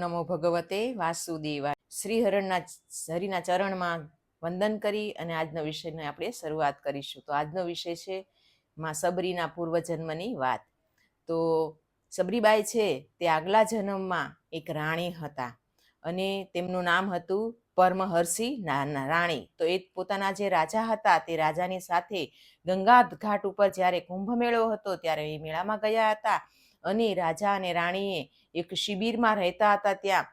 નમો ભગવતે વાસુદેવાય. શ્રીહરણના હરિના ચરણમાં વંદન કરી અને આજનો વિષયને આપણે શરૂઆત કરીશું. તો આજનો વિષય છે માં સબરીના પૂર્વજન્મની વાત. તો સબરીબાઈ છે તે આગલા જન્મમાં એક રાણી હતા અને તેમનું નામ હતું પરમહર્ષિ રાણી. તો એ પોતાના જે રાજા હતા તે રાજાની સાથે ગંગા ઘાટ ઉપર જ્યારે કુંભ મેળો હતો ત્યારે એ મેળામાં ગયા હતા. અને રાજા અને રાણીએ એક શિબિરમાં રહેતા હતા ત્યાં.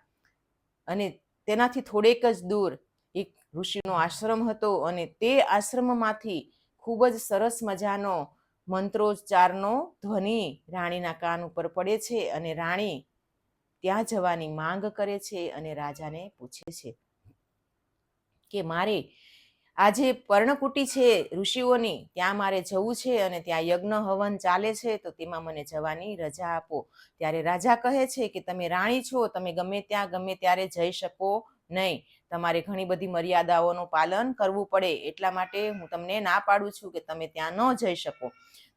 અને તેનાથી થોડેક જ દૂર એક ઋષિનો આશ્રમ હતો અને તે આશ્રમમાંથી ખૂબ જ સરસ મજાનો મંત્રોચ્ચારનો ધ્વનિ રાણીના કાન ઉપર પડે છે અને રાણી ત્યાં જવાની માંગ કરે છે અને રાજાને પૂછે છે કે, મારે આ જે પર્ણકુટી છે ઋષિઓની, ત્યાં મારે જવું છે અને ત્યાં યજ્ઞ હવન ચાલે છે, તો તેમાં મને જવાની રજા આપો. ત્યારે રાજા કહે છે કે તમે રાણી છો, તમે ગમે ત્યાં, ગમે ત્યારે જઈ શકો નહીં. તમારે ઘણી બધી મર્યાદાઓનું પાલન કરવું પડે, એટલા માટે હું તમને ના પાડું છું કે તમે ત્યાં ન જઈ શકો.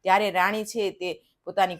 ત્યારે રાણી છે તે પોતાની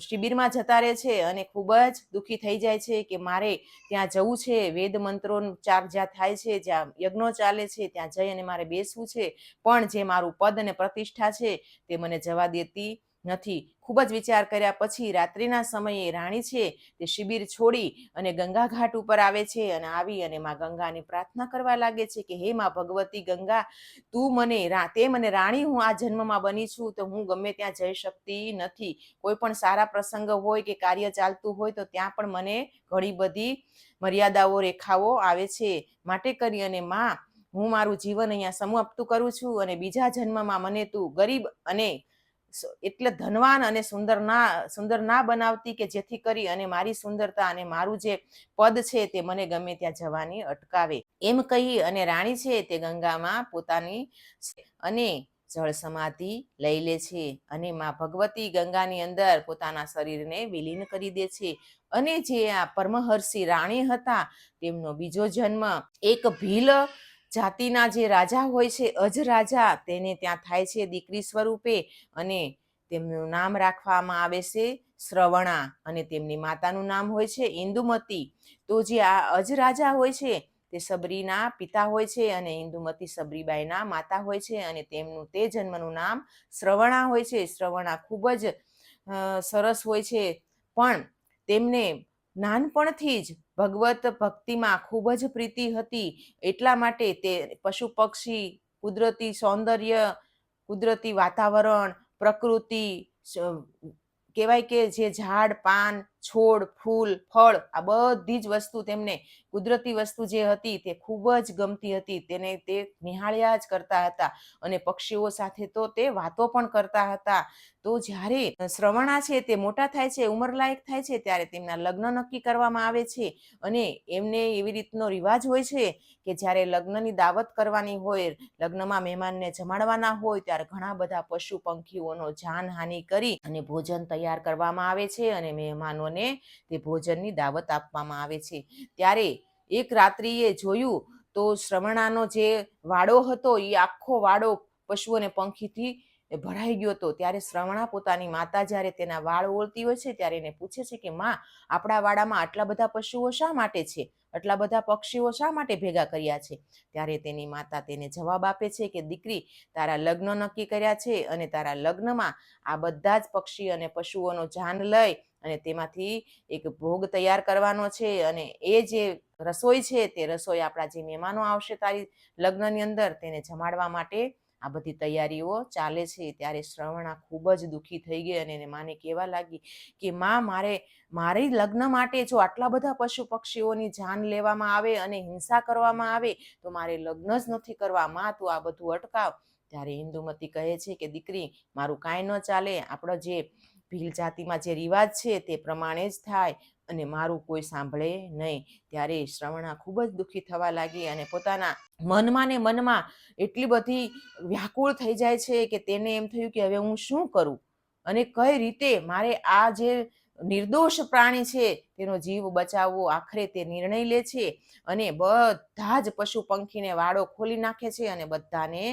શિબિરમાં જતા રહે છે અને ખૂબ જ દુઃખી થઈ જાય છે કે મારે ત્યાં જવું છે. વેદ મંત્રો ચાર જ્યાં થાય છે, જ્યાં યજ્ઞો ચાલે છે, ત્યાં જઈ અને મારે બેસવું છે. પણ જે મારું પદ અને પ્રતિષ્ઠા છે તે મને જવા દેતી નથી. ખૂબ જ વિચાર કર્યા પછી રાત્રિના સમયે રાણી છે તે શિબિર છોડી અને ગંગા ઘાટ ઉપર આવે છે અને આવી અને માં ગંગાની પ્રાર્થના કરવા લાગે છે કે, હે માં ભગવતી ગંગા, તું મને તે મને રાણી, હું આ જન્મમાં બની છું, તો હું ગમે ત્યાં જઈ શકતી નથી. કોઈ પણ સારા પ્રસંગ હોય કે કાર્ય ચાલતું હોય તો ત્યાં પણ મને ઘણી બધી મર્યાદાઓ, રેખાઓ આવે છે. માટે કરી અને માં, હું મારું જીવન અહીંયા સમાપ્ત કરું છું અને બીજા જન્મમાં મને તું ગરીબ અને એટલે ધનવાન અને સુંદર ના સુંદર ના બનાવતી કે જેથી કરી અને મારી સુંદરતા અને મારું જે પદ છે તે મને ગમે ત્યાં જવાની અટકાવે. એમ કહી અને રાણી છે તે ગંગામાં પોતાની અને જળ સમાધિ લઈ લે છે અને માં ભગવતી ગંગાની અંદર પોતાના શરીરને વિલીન કરી દે છે. અને જે આ પરમહર્ષિ રાણી હતા તેમનો બીજો જન્મ એક ભીલ જાતિના જે રાજા હોય છે, અજ રાજા, તેને ત્યાં થાય છે દીકરી સ્વરૂપે અને તેમનું નામ રાખવામાં આવે છે શ્રવણા અને તેમની માતાનું નામ હોય છે ઇન્દુમતી. તો જે આ અજ રાજા હોય છે, તે સબરીના પિતા હોય છે અને ઇન્દુમતી સબરીબાઈના માતા હોય છે અને તેમનું તે જન્મનું નામ શ્રવણા હોય છે. શ્રવણા ખૂબ જ સરસ હોય છે. પણ તેમને નાનપણથી જ ભગવત ભક્તિમાં ખૂબ જ પ્રીતિ હતી. એટલા માટે તે પશુ પક્ષી, કુદરતી સૌંદર્ય, કુદરતી વાતાવરણ, પ્રકૃતિ કહેવાય કે જે ઝાડ, પાન છોડ, ફૂલ, ફળ, આ બધી જ વસ્તુ તેમને કુદરતી વસ્તુ જે હતી તે ખૂબ જ ગમતી હતી. તેને તે નિહાળ્યા જ કરતા હતા અને પક્ષીઓ સાથે તો તે વાતો પણ કરતા હતા. તો જ્યારે શ્રવણા છે તે મોટા થાય છે, ઉંમરલાયક થાય છે, ત્યારે તેમના લગ્ન નક્કી કરવામાં આવે છે અને એમને એવી રીતનો રિવાજ હોય છે કે જ્યારે લગ્નની દાવત કરવાની હોય, લગ્નમાં મહેમાનને જમાડવાના હોય, ત્યારે ઘણા બધા પશુ પંખીઓનો જાનહાનિ કરી અને ભોજન તૈયાર કરવામાં આવે છે અને મહેમાનોને તે ભોજનની દાવત આપવામાં આવે છે. ત્યારે એક રાત્રિએ જોયું તો શ્રવણાનો જે વાડો હતો એ આખો વાડો પશુ અને પંખીથી ભરાઈ ગયો હતો ત્યારે શ્રવણા પોતાની માતા જ્યારે તેના વાળ ઓળતી હોય છે ત્યારે એને પૂછે છે કે, માં, આપણા વાડામાં આટલા બધા પશુઓ શા માટે છે? આટલા બધા પક્ષીઓ શા માટે ભેગા કર્યા છે? ત્યારે તેની માતા તેને જવાબ આપે છે કે, દીકરી, તારા લગ્ન નક્કી કર્યા છે અને તારા લગ્નમાં આ બધા જ પક્ષી અને પશુઓનો જાન લઈ અને તેમાંથી એક ભોગ તૈયાર કરવાનો છે અને એ જે રસોઈ છે તે રસોઈ આપણા જે મહેમાનો આવશે તારી લગ્નની અંદર તેને જમાડવા માટે આ બધી તૈયારીઓ ચાલે છે ત્યારે શ્રવણા ખૂબ જ દુઃખી થઈ ગઈ અને એને માને કહેવા લાગી કે માં, મારે, મારી લગ્ન માટે જો આટલા બધા પશુ પક્ષીઓની જાન લેવામાં આવે અને હિંસા કરવામાં આવે, તો મારે લગ્ન જ નથી કરવા. માં, તું આ બધું અટકાવ. ત્યારે ઇન્દુમતી કહે છે કે, દીકરી, મારું કાંઈ ન ચાલે. આપણો જે ભીલ જાતિમાં જે રિવાજ છે તે પ્રમાણે જ થાય. અને મારું કોઈ સાંભળે નહીં. ત્યારે શ્રવણા ખૂબ જ દુઃખી થવા લાગી અને પોતાના મનમાં ને મનમાં એટલી બધી વ્યાકુળ થઈ જાય છે કે તેને એમ થયું કે હવે હું શું કરું? અને કઈ રીતે મારે આ જે નિર્દોષ પ્રાણી છે તેનો જીવ બચાવવો આખરે તે નિર્ણય લે છે અને બધા જ પશુ પંખીને વાડો ખોલી નાખે છે અને બધાને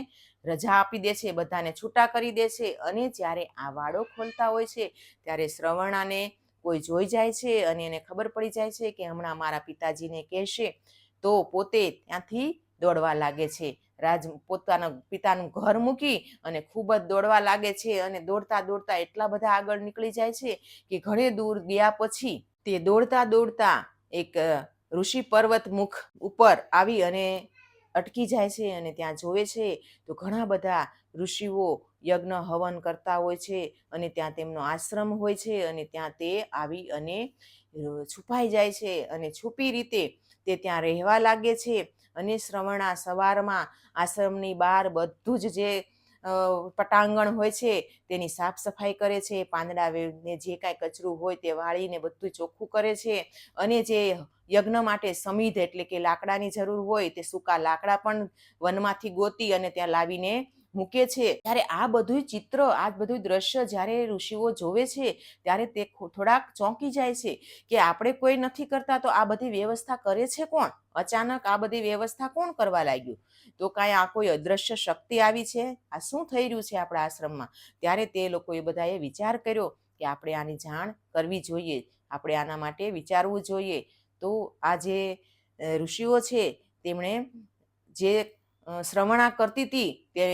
રજા આપી દે છે, બધાને છૂટા કરી દે છે અને જ્યારે આ વાડો ખોલતા હોય છે ત્યારે શ્રવણાને કોઈ જોઈ જાય છે અને એને ખબર પડી જાય છે કે હમણાં મારા પિતાજીને કહેશે, તો પોતે ત્યાંથી દોડવા લાગે છે. રાજ પોતાના પિતાનું ઘર મૂકી અને ખૂબ જ દોડવા લાગે છે અને દોડતા દોડતા એટલા બધા આગળ નીકળી જાય છે કે ઘણે દૂર ગયા પછી તે દોડતા દોડતા એક ઋષિ પર્વત મુખ ઉપર આવી અને અટકી જાય છે અને ત્યાં જોવે છે, તો ઘણા બધા ઋષિઓ યજ્ઞ હવન કરતા હોય છે અને ત્યાં તેમનો આશ્રમ હોય છે અને ત્યાં તે આવી અને છુપાઈ જાય છે અને છુપી રીતે તે ત્યાં રહેવા લાગે છે અને શ્રવણા સવારમાં આશ્રમની બહાર બધું જ જે પટાંગણ હોય છે, તેની સાફ સફાઈ કરે છે, પાંદડા વેને જે કાંઈ કચરું હોય તે વાળીને બધું ચોખ્ખું કરે છે અને જે યજ્ઞ માટે સમિધ એટલે કે લાકડાની જરૂર હોય તે સૂકા લાકડા પણ વનમાંથી ગોતી અને ત્યાં લાવીને મૂકે છે. ત્યારે આ બધું ચિત્ર, આ બધું દ્રશ્ય જ્યારે ઋષિઓ જોવે છે, ત્યારે તે થોડાક ચોંકી જાય છે કે આપણે કોઈ નથી કરતા તો આ બધી વ્યવસ્થા કરે છે કોણ? અચાનક આ બધી વ્યવસ્થા કોણ કરવા લાગ્યું? તો કાંઈ આ કોઈ અદ્રશ્ય શક્તિ આવી છે? આ શું થઈ રહ્યું છે આપણા આશ્રમમાં? ત્યારે તે લોકોએ બધાએ વિચાર કર્યો કે આપણે આની જાણ કરવી જોઈએ. આપણે આના માટે વિચારવું જોઈએ. તો આ જે ઋષિઓ છે, તેમણે જે શ્રવણા કરતી હતી તે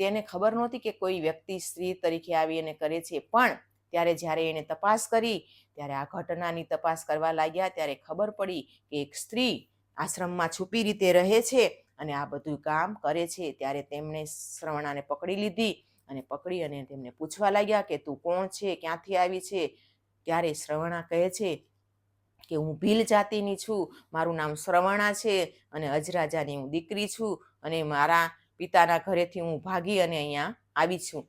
તેને ખબર નહોતી કે કોઈ વ્યક્તિ સ્ત્રી તરીકે આવી અને કરે છે. પણ ત્યારે જ્યારે એણે તપાસ કરી, ત્યારે આ ઘટનાની તપાસ કરવા લાગ્યા, ત્યારે ખબર પડી કે એક સ્ત્રી આશ્રમમાં છુપી રીતે રહે છે અને આ બધું કામ કરે છે. ત્યારે તેમણે શ્રવણાને પકડી લીધી અને પકડી અને તેમને પૂછવા લાગ્યા કે તું કોણ છે? ક્યાંથી આવી છે? ત્યારે શ્રવણા કહે છે કે હું ભીલ જાતિની છું. મારું નામ શ્રવણા છે અને અજરાજાની હું દીકરી છું અને મારા પિતાના ઘરેથી હું ભાગી અને અહીંયા આવી છું.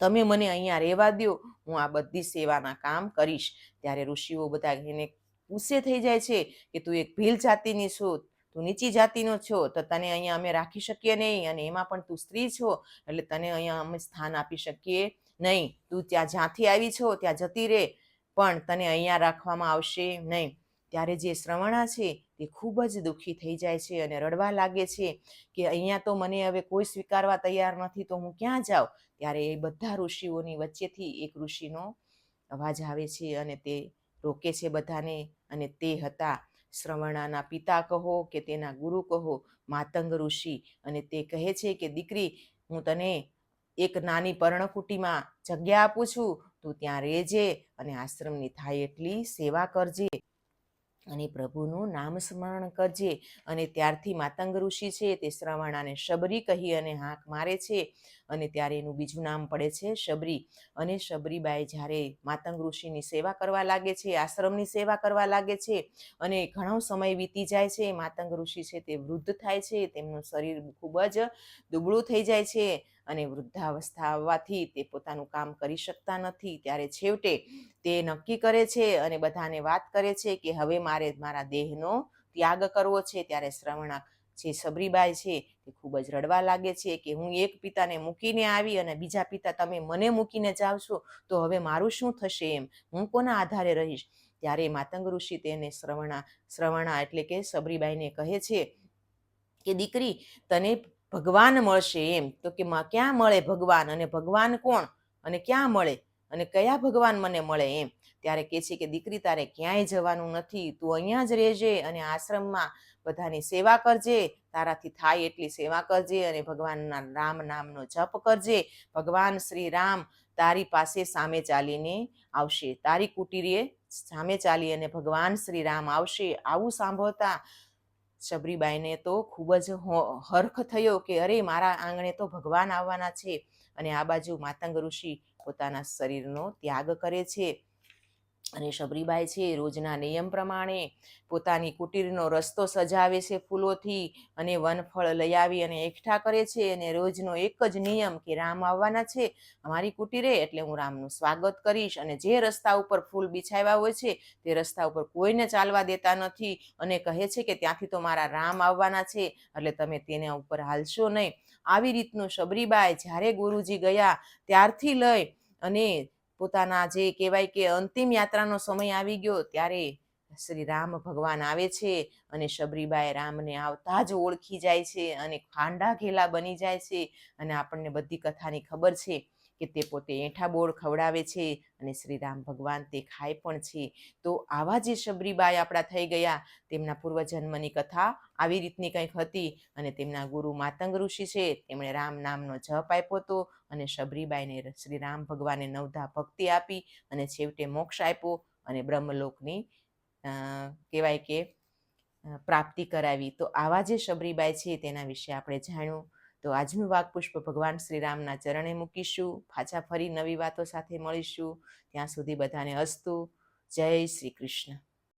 તમે મને અહીંયા રહેવા દો હું આ બધી સેવાના કામ કરીશ. ત્યારે ઋષિઓ બધા એને ગુસ્સે થઈ જાય છે કે તું એક ભીલ જાતિની છો, તું નીચી જાતિનો છો, તો તને અહીંયા અમે રાખી શકીએ નહીં અને એમાં પણ તું સ્ત્રી છો, એટલે તને અહીંયા અમે સ્થાન આપી શકીએ નહીં. તું ત્યાં જ્યાંથી આવી છો, ત્યાં જતી રહે, પણ તને અહીંયા રાખવામાં આવશે નહીં. ત્યારે જે શ્રવણા છે તે ખૂબ જ દુઃખી થઈ જાય છે અને રડવા લાગે છે કે અહીંયા તો મને હવે કોઈ સ્વીકારવા તૈયાર નથી, તો હું ક્યાં જાઉં? ત્યારે એ બધા ઋષિઓની વચ્ચેથી એક ઋષિનો અવાજ આવે છે અને તે રોકે છે બધાને અને તે હતા. શ્રવણાના પિતા કહો કે તેના ગુરુ કહો, માતંગ ઋષિ. અને તે કહે છે કે, દીકરી, હું તને એક નાની પર્ણકુટીમાં જગ્યા આપું છું. તું ત્યાં રહેજે અને આશ્રમની થાય એટલી સેવા કરજે. અને પ્રભુનું નામ સ્મરણ કરજે. અને ત્યારથી માતંગ ઋષિ છે, તે શ્રવણાને શબરી કહી અને હાંક મારે છે. અને ત્યારે એનું બીજું નામ પડે છે શબરી. અને શબરીબાઈ જ્યારે માતંગ ઋષિની સેવા કરવા લાગે છે, આશ્રમની સેવા કરવા લાગે છે, અને ઘણો સમય વીતી જાય છે, માતંગ ઋષિ છે તે વૃદ્ધ થાય છે, તેમનું શરીર ખૂબ જ દુબળું થઈ જાય છે. અને વૃદ્ધાવસ્થા આવવાથી તે પોતાનું કામ કરી શકતા નથી. ત્યારે છેવટે તે નક્કી કરે છે અને બધાને વાત કરે છે કે હવે મારે મારા દેહનો ત્યાગ કરવો છે. ત્યારે શ્રવણા જે સબરીબાઈ છે તે ખૂબ જ રડવા લાગે છે કે હું એક પિતાને મૂકીને આવી અને બીજા પિતા તમે મને મૂકીને જાઓ છો તો હવે મારું શું થશે એમ? હું કોના આધારે રહીશ? ત્યારે માતંગ ઋષિ તેને શ્રવણા શ્રવણા એટલે કે સબરીબાઈને કહે છે કે દીકરી, તને ભગવાન મળશે એમ. તો કે ક્યાં મળે ભગવાન? અને ભગવાન કોણ? અને ક્યાં મળે? અને કયા ભગવાન મને મળે એમ? ત્યારે કહે છે કે દીકરી, તારે ક્યાંય જવાનું નથી. તું અહીંયા જ રહેજે અને આશ્રમમાં બધાની સેવા કરજે. તારાથી થાય એટલી સેવા કરજે અને ભગવાનના રામ નામનો જપ કરજે. ભગવાન શ્રી રામ તારી પાસે સામે ચાલીને આવશે. તારી કુટીરીએ સામે ચાલી અને ભગવાન શ્રી રામ આવશે. આવું સાંભળતા શબરીબાઈને તો ખૂબ જ હર્ખ થયો કે અરે મારા આંગણે તો ભગવાન આવવાના છે અને આ બાજુ માતંગ ઋષિ પોતાના શરીરનો ત્યાગ કરે છે. અને શબરીબાઈ છે રોજના નિયમ પ્રમાણે પોતાની કુટીરનો રસ્તો સજાવે છે ફૂલોથી અને વનફળ લઈ આવી અને એકઠા કરે છે અને રોજનો એક જ નિયમ કે રામ આવવાના છે, અમારી કુટીરે એટલે હું રામનું સ્વાગત કરીશ અને જે રસ્તા ઉપર ફૂલ બિછાવ્યા હોય છે તે રસ્તા ઉપર કોઈને ચાલવા દેતા નથી અને કહે છે કે ત્યાંથી તો મારા રામ આવવાના છે, એટલે તમે તેના ઉપર હાલશો નહીં. આવી રીતનું શબરીબાઈ જ્યારે ગુરુજી ગયા ત્યારથી લઈ અને પોતાના જે કહેવાય કે અંતિમ યાત્રાનો સમય આવી ગયો ત્યારે શ્રી રામ ભગવાન આવે છે અને શબરીબાઈ રામને આવતા જ ઓળખી જાય છે અને ખાંડા ઘેલા બની જાય છે અને આપણને બધી કથાની ખબર છે. કે તે પોતે એઠા બોળ ખવડાવે છે અને શ્રી રામ ભગવાન તે ખાય પણ છે. તો આવા જે શબરીબાઈ આપણા થઈ ગયા, તેમના પૂર્વજન્મની કથા આવી રીતની કંઈક હતી અને તેમના ગુરુ માતંગ ઋષિ છે, તેમણે રામ નામનો જપ આપ્યો હતો અને શબરીબાઈને શ્રી રામ ભગવાને નવધા ભક્તિ આપી અને છેવટે મોક્ષ આપ્યો અને બ્રહ્મલોકની કહેવાય કે પ્રાપ્તિ કરાવી. તો આવા જે શબરીબાઈ છે તેના વિશે આપણે જાણ્યું. તો આજનું વાઘપુષ્પ ભગવાન શ્રી રામના ચરણે મૂકીશું. પાછા ફરી નવી વાતો સાથે મળીશું. ત્યાં સુધી બધાને અસ્તુ. જય શ્રી કૃષ્ણ.